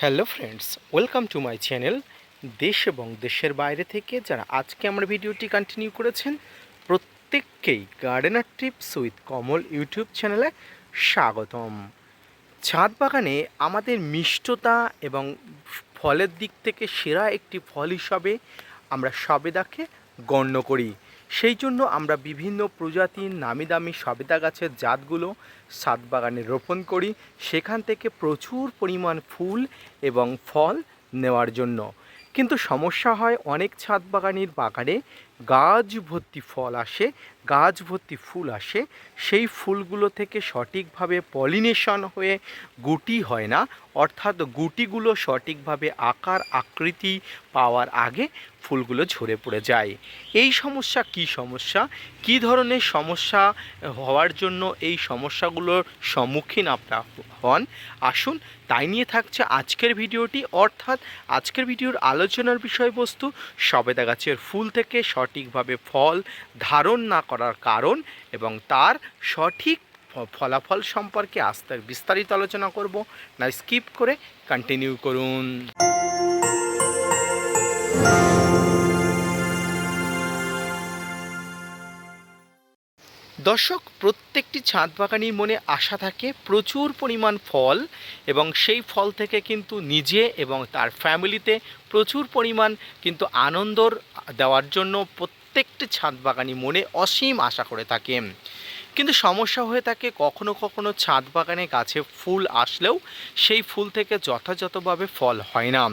Hello friends, welcome to my channel দেশ এবং দেশের বাইরে থেকে যারা আজকে আমার ভিডিওটি কন্টিনিউ করেছেন, প্রত্যেককেই gardener tips with Kamal YouTube চ্যানেলে স্বাগতম। ছাদ বাগানে আমাদের মিষ্টতা এবং ফলের দিক থেকে সেরা একটি ফল হিসাবে আমরা সবেদাকে গণ্য করি। সেই জন্য আমরা বিভিন্ন প্রজাতির নামি দামি সবেদা গাছের জাতগুলো ছাদ বাগানে রোপণ করি, সেখান থেকে প্রচুর পরিমাণ ফুল এবং ফল নেওয়ার জন্য। কিন্তু সমস্যা হয় অনেক ছাদ বাগানের বাগানে গাছ ভর্তি ফল আসে, গাছ ভর্তি ফুল আসে, সেই ফুলগুলো থেকে সঠিকভাবে পলিনেশন হয়ে গুটি হয় না অর্থাৎ গুটিগুলো সঠিকভাবে আকার, আকৃতি পাওয়ার আগে ফুলগুলো ঝরে পড়ে যায়। এই সমস্যা কি সমস্যা? কি ধরনের সমস্যা হওয়ার জন্য এই সমস্যাগুলোর সম্মুখীন আপনারা হন? আসুন তাই নিয়ে থাকছে আজকের ভিডিওটি। অর্থাৎ আজকের ভিডিওর আলোচনার বিষয়বস্তু সবেদা গাছের ফুল থেকে সঠিকভাবে ফল ধারণ না করার কারণ এবং তার সঠিক ফলাফল সম্পর্কে আস্তে বিস্তারিত আলোচনা করব। না স্কিপ করে কন্টিনিউ করুন। দর্শক, প্রত্যেকটি ছাদ বাগানির মনে আশা থাকে, প্রচুর পরিমাণ ফল এবং সেই ফল থেকে কিন্তু নিজে এবং তার ফ্যামিলিতে প্রচুর পরিমাণ কিন্তু আনন্দর দেওয়ার জন্য প্রত্যেকটি ছাদ বাগানি মনে অসীম আশা করে থাকে। কিন্তু সমস্যা হয়ে থাকে কখনো কখনো ছাদ বাগানে গাছে ফুল আসলেও সেই ফুল থেকে যথাযথভাবে ফল হয় না।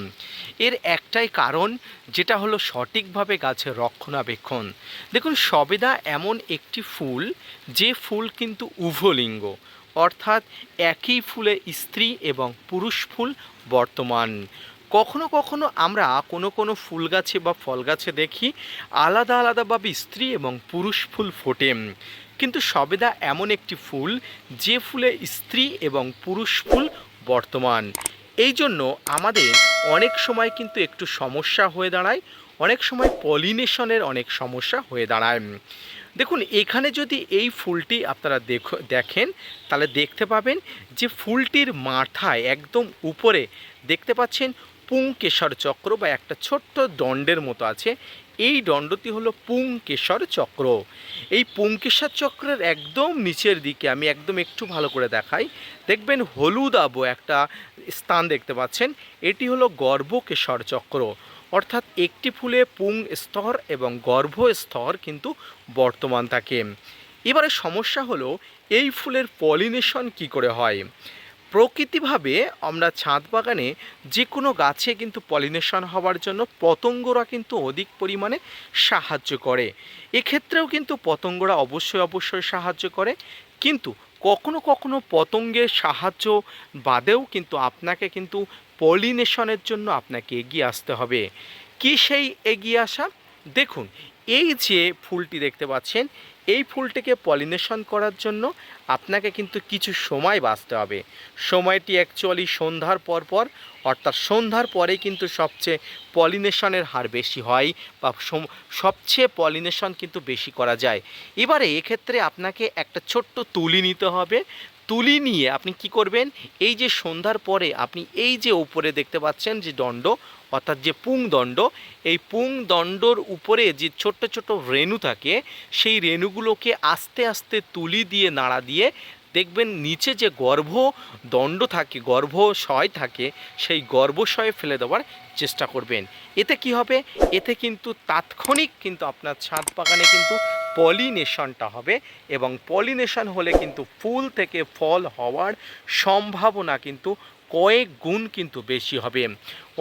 এর একটাই কারণ, যেটা হলো সঠিকভাবে গাছের রক্ষণাবেক্ষণ। দেখুন, সবেদা এমন একটি ফুল, যে ফুল কিন্তু উভলিঙ্গ, অর্থাৎ একই ফুলে স্ত্রী এবং পুরুষ ফুল বর্তমান। কখনো কখনো আমরা কোনো কোনো ফুল গাছে বা ফল গাছে দেখি আলাদা আলাদাভাবে স্ত্রী এবং পুরুষ ফুল ফোটে। কিন্তু সবেদা এমন একটি ফুল যে ফুলে স্ত্রী এবং পুরুষ ফুল বর্তমান। এই জন্য আমাদের অনেক সময় কিন্তু একটু সমস্যা হয়ে দাঁড়ায়, অনেক সময় পলিনেশনের অনেক সমস্যা হয়ে দাঁড়ায়। দেখুন, এখানে যদি এই ফুলটি আপনারা দেখ, দেখেন, তাহলে দেখতে পাবেন যে ফুলটির মাথায় একদম উপরে দেখতে পাচ্ছেন পুংকেশর চক্র বা একটা ছোট্ট দণ্ডের মতো আছে। এই দণ্ডটি হলো পুংকেশর চক্র। এই পুংকেশর চক্রের একদম নিচের দিকে আমি একদম একটু ভালো করে দেখাই। দেখবেন হলুদ আবো একটা স্থান দেখতে পাচ্ছেন। এটি হলো গর্ভকেশর চক্র। অর্থাৎ একটি ফুলে পুং স্তর এবং গর্ভ স্তর কিন্তু বর্তমান থাকে। এবারে সমস্যা হলো, এই ফুলের পলিনেশন কি করে হয়? প্রকৃতিভাবে আমরা ছাদ বাগানে যে কোনো গাছে কিন্তু পলিনেশন হওয়ার জন্য পতঙ্গরা কিন্তু অধিক পরিমাণে সাহায্য করে। এক্ষেত্রেও কিন্তু পতঙ্গরা অবশ্যই অবশ্যই সাহায্য করে। কিন্তু কখনো কখনো পতঙ্গের সাহায্য বাদেও কিন্তু আপনাকে কিন্তু পলিনেশনের জন্য আপনাকে এগিয়ে আসতে হবে। কি সেই এগিয়ে আসা? দেখুন, এই যে ফুলটি দেখতে পাচ্ছেন এই ফুলটিকে পলিনেশন করার জন্য আপনাকে কিন্তু কিছু সময় বাঁচতে হবে। সময়টি অ্যাকচুয়ালি সন্ধ্যার পর পর অর্থাৎ সন্ধ্যার পরে কিন্তু সবচেয়ে পলিনেশনের হার বেশি হয় বা সবচেয়ে পলিনেশন কিন্তু বেশি করা যায়। এবারে এক্ষেত্রে আপনাকে একটা ছোট্ট তুলি নিতে হবে। তুলি নিয়ে আপনি কি করবেন? এই যে সন্ধ্যার পরে আপনি এই যে উপরে দেখতে পাচ্ছেন যে দণ্ড অর্থাৎ যে পুং দণ্ড এই পুং দণ্ডর উপরে যে ছোট্ট ছোট রেণু থাকে, সেই রেণুগুলোকে আস্তে আস্তে তুলি দিয়ে, নাড়া দিয়ে দেখবেন নিচে যে গর্ভ দণ্ড থাকে, গর্ভশয় থাকে, সেই গর্ভশয়ে ফেলে দেওয়ার চেষ্টা করবেন। এতে কি হবে? এতে কিন্তু তাৎক্ষণিক কিন্তু আপনার ছাদ বাগানে কিন্তু পলিনেশনটা হবে এবং পলিনেশন হলে কিন্তু ফুল থেকে ফল হওয়ার সম্ভাবনা কিন্তু কয়েক গুণ কিন্তু বেশি হবে।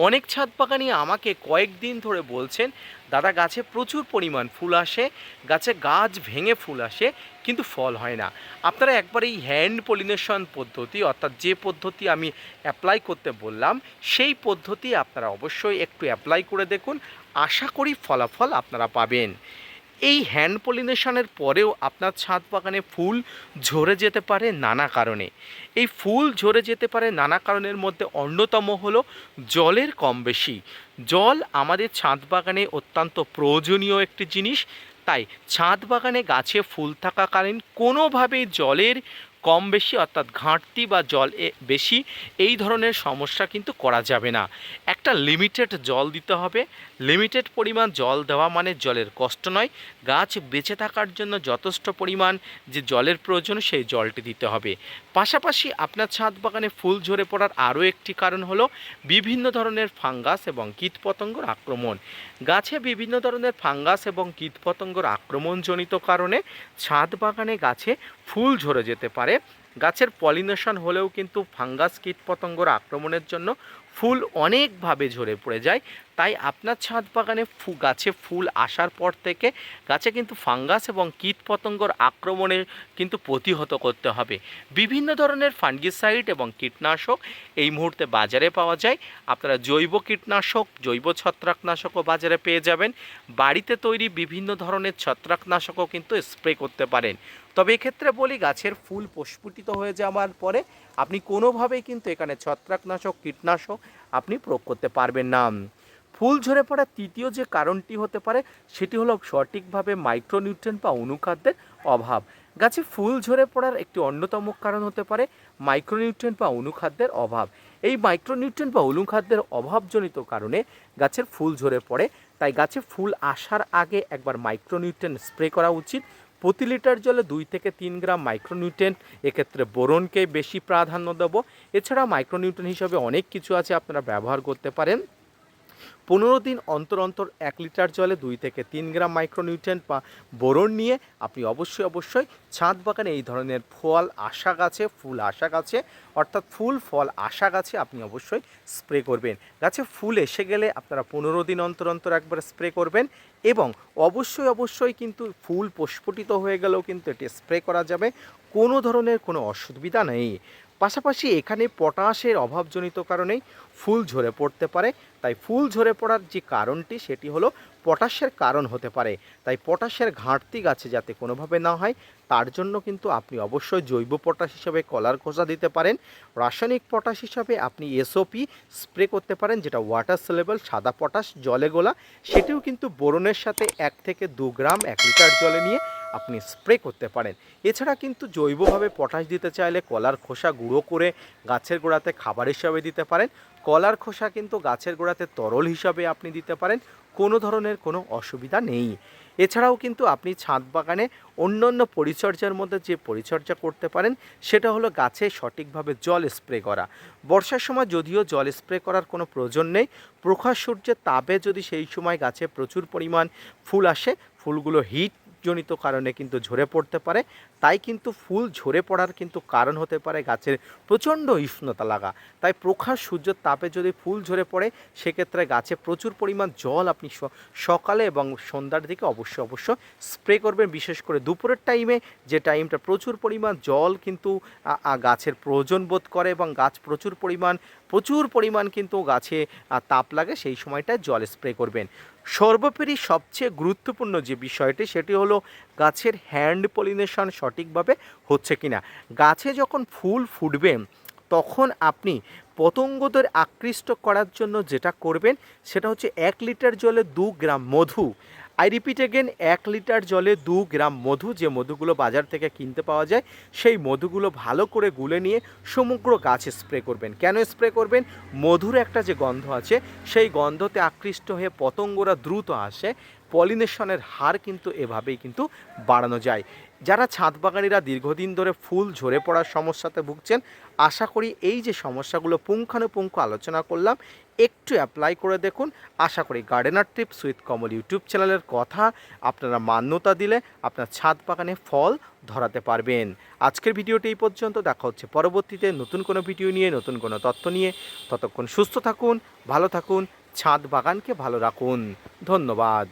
অনেক ছাদ বাগানি আমাকে কয়েকদিন ধরে বলছেন, দাদা, গাছে প্রচুর পরিমাণ ফুল আসে, গাছে গাছ ভেঙে ফুল আসে, কিন্তু ফল হয় না। আপনারা একবার এই হ্যান্ড পলিনেশন পদ্ধতি, অর্থাৎ যে পদ্ধতি আমি অ্যাপ্লাই করতে বললাম, সেই পদ্ধতি আপনারা অবশ্যই একটু অ্যাপ্লাই করে দেখুন। আশা করি ফলাফল আপনারা পাবেন। এই হ্যান্ড পলিনেশনের পরেও আপনার ছাদ বাগানে ফুল ঝরে যেতে পারে নানা কারণে। এই ফুল ঝরে যেতে পারে নানা কারণের মধ্যে অন্যতম হলো জলের কম বেশি। জল আমাদের ছাদ বাগানে অত্যন্ত প্রয়োজনীয় একটি জিনিস। তাই ছাদ বাগানে গাছে ফুল থাকাকালীন কোনোভাবেই জলের কম বেশি অর্থাৎ ঘাটতি বা জল বেশি, এই ধরনের সমস্যা কিন্তু করা যাবে না। একটা লিমিটেড জল দিতে হবে। লিমিটেড পরিমাণ জল দেওয়া মানে জলের কষ্ট নয়। গাছ বেঁচে থাকার জন্য যথেষ্ট পরিমাণ যে জলের প্রয়োজন, সেই জলটি দিতে হবে। পাশাপাশি আপনার ছাদ বাগানে ফুল ঝরে পড়ার আরও একটি কারণ হলো বিভিন্ন ধরনের ফাঙ্গাস এবং কীটপতঙ্গর আক্রমণ। গাছে বিভিন্ন ধরনের ফাঙ্গাস এবং কীটপতঙ্গর আক্রমণজনিত কারণে ছাদ বাগানে গাছে ফুল ঝরে যেতে পারে। গাছের পলিনেশন হলেও কিন্তু ফাঙ্গাস কীটপতঙ্গর আক্রমণের জন্য ফুল অনেকভাবে ঝরে পড়ে যায়। তাই আপনার ছাদ বাগানে ফু, গাছে ফুল আসার পর থেকে গাছে কিন্তু ফাঙ্গাস এবং কীটপতঙ্গর আক্রমণে কিন্তু প্রতিহত করতে হবে। বিভিন্ন ধরনের ফাঙ্গিসাইড এবং কীটনাশক এই মুহূর্তে বাজারে পাওয়া যায়। আপনারা জৈব কীটনাশক, জৈব ছত্রাকনাশকও বাজারে পেয়ে যাবেন। বাড়িতে তৈরি বিভিন্ন ধরনের ছত্রাকনাশকও কিন্তু স্প্রে করতে পারেন। তবে এক্ষেত্রে বলি, গাছের ফুল প্রস্ফুটিত হয়ে যাওয়ার পরে আপনি কোনোভাবেই কিন্তু এখানে ছত্রাকনাশক, কীটনাশক আপনি প্রয়োগ করতে পারবেন না। ফুল ঝরে পড়ার তৃতীয় যে কারণটি হতে পারে, সেটি হলো সঠিকভাবে মাইক্রোনিউট্রেন বা অনুখাদ্যের অভাব। গাছে ফুল ঝরে পড়ার একটি অন্যতম কারণ হতে পারে মাইক্রোনিউট্রেন বা অনুখাদ্যের অভাব। এই মাইক্রোনিউট্রেন বা অনুখাদ্যের অভাবজনিত কারণে গাছের ফুল ঝরে পড়ে, তাই গাছে ফুল আসার আগে একবার মাইক্রোনিউট্রেন স্প্রে করা উচিত। প্রতি লিটার জলে দুই থেকে তিন গ্রাম মাইক্রোনিউট্রেন এক্ষেত্রে বোরনকে বেশি প্রাধান্য দেবো। এছাড়া মাইক্রোনিউট্রেন হিসাবে অনেক কিছু আছে আপনারা ব্যবহার করতে পারেন। পনেরো দিন অন্তর অন্তর এক লিটার জলে দুই থেকে তিন গ্রাম মাইক্রোনিউট্রেন্ট বা বোরন নিয়ে আপনি অবশ্যই অবশ্যই ছাদ বাগানে এই ধরনের ফল আশা গাছে ফুল আশা গাছে অর্থাৎ ফুল, ফল আশা গাছে আপনি অবশ্যই স্প্রে করবেন। গাছে ফুল এসে গেলে আপনারা পনেরো দিন অন্তর অন্তর একবার স্প্রে করবেন এবং অবশ্যই অবশ্যই কিন্তু ফুল প্রস্ফুটিত হয়ে গেলেও কিন্তু এটি স্প্রে করা যাবে। কোনো ধরনের কোনো অসুবিধা নেই। পাশাপাশি এখানে পটাশের অভাবজনিত কারণেই ফুল ঝরে পড়তে পারে। তাই ফুল ঝরে পড়ার যে কারণটি, সেটি হলো পটাশের কারণ হতে পারে। তাই পটাশের ঘাটতি গাছে যাতে কোনোভাবে না হয়, তার জন্য কিন্তু আপনি অবশ্যই জৈব পটাশ হিসাবে কলার খোসা দিতে পারেন। রাসায়নিক পটাশ হিসাবে আপনি এসওপি স্প্রে করতে পারেন, যেটা ওয়াটার সেলেবল সাদা পটাশ, জলে গোলা। সেটিও কিন্তু বোরনের সাথে এক থেকে দু গ্রাম এক লিটার জলে নিয়ে আপনি স্প্রে করতে পারেন। এছাড়া কিন্তু জৈবভাবে পটাশ দিতে চাইলে কলার খোসা গুঁড়ো করে গাছের গোড়াতে খাবার হিসাবে দিতে পারেন। কলার খোসা কিন্তু গাছের গোড়াতে তরল হিসাবে আপনি দিতে পারেন। কোনো ধরনের কোনো অসুবিধা নেই। এছাড়াও কিন্তু আপনি ছাদ বাগানে অন্য অন্য পরিচর্যার মধ্যে যে পরিচর্যা করতে পারেন, সেটা হলো গাছে সঠিকভাবে জল স্প্রে করা। বর্ষার সময় যদিও জল স্প্রে করার কোনো প্রয়োজন নেই, প্রখর সূর্যের তাপে যদি সেই সময় গাছে প্রচুর পরিমাণ ফুল আসে, ফুলগুলো হিট জনিত কারণে কিন্তু ঝরে পড়তে পারে। তাই কিন্তু ফুল ঝরে পড়ার কিন্তু কারণ হতে পারে গাছের প্রচণ্ড উষ্ণতা লাগা। তাই প্রখর সূর্যের তাপে যদি ফুল ঝরে পড়ে, সেক্ষেত্রে গাছে প্রচুর পরিমাণ জল আপনি সকালে এবং সন্ধ্যার দিকে অবশ্যই অবশ্য স্প্রে করবেন। বিশেষ করে দুপুরের টাইমে যে টাইমটা প্রচুর পরিমাণ জল কিন্তু গাছের প্রয়োজন বোধ করে এবং গাছ প্রচুর পরিমাণ প্রচুর পরিমাণ কিন্তু গাছে তাপ লাগে, সেই সময়টায় জল স্প্রে করবেন। সর্বোপরি সবচেয়ে গুরুত্বপূর্ণ যে বিষয়টি, সেটি হলো গাছের হ্যান্ড পলিনেশন সঠিকভাবে হচ্ছে কি না গাছে যখন ফুল ফুটবে, তখন আপনি পতঙ্গদের আকৃষ্ট করার জন্য যেটা করবেন, সেটা হচ্ছে এক লিটার জলে দু গ্রাম মধু। আই রিপিট এগেন এক লিটার জলে দু গ্রাম মধু, যে মধুগুলো বাজার থেকে কিনতে পাওয়া যায়, সেই মধুগুলো ভালো করে গুলে নিয়ে সমগ্র গাছে স্প্রে করবেন। কেন স্প্রে করবেন? মধুর একটা যে গন্ধ আছে, সেই গন্ধতে আকৃষ্ট হয়ে পতঙ্গরা দ্রুত আসে, পলিনেশনের হার কিন্তু এভাবেই কিন্তু বাড়ানো যায়। যারা ছাদ বাগানিরা দীর্ঘদিন ধরে ফুল ঝরে পড়ার সমস্যাতে ভুগছেন, আশা করি এই যে সমস্যাগুলো পুঙ্খানুপুঙ্খ আলোচনা করলাম, একটু অ্যাপ্লাই করে দেখুন। আশা করি gardener tips with Kamal YouTube চ্যানেলের কথা আপনারা মান্যতা দিলে আপনার ছাদ বাগানে ফল ধরাতে পারবেন। আজকের ভিডিওটি এই পর্যন্ত। দেখা হচ্ছে পরবর্তীতে নতুন কোনো ভিডিও নিয়ে, নতুন কোনো তথ্য নিয়ে। ততক্ষণ সুস্থ থাকুন, ভালো থাকুন ছাদ বাগানকে ভালো রাখুন। ধন্যবাদ।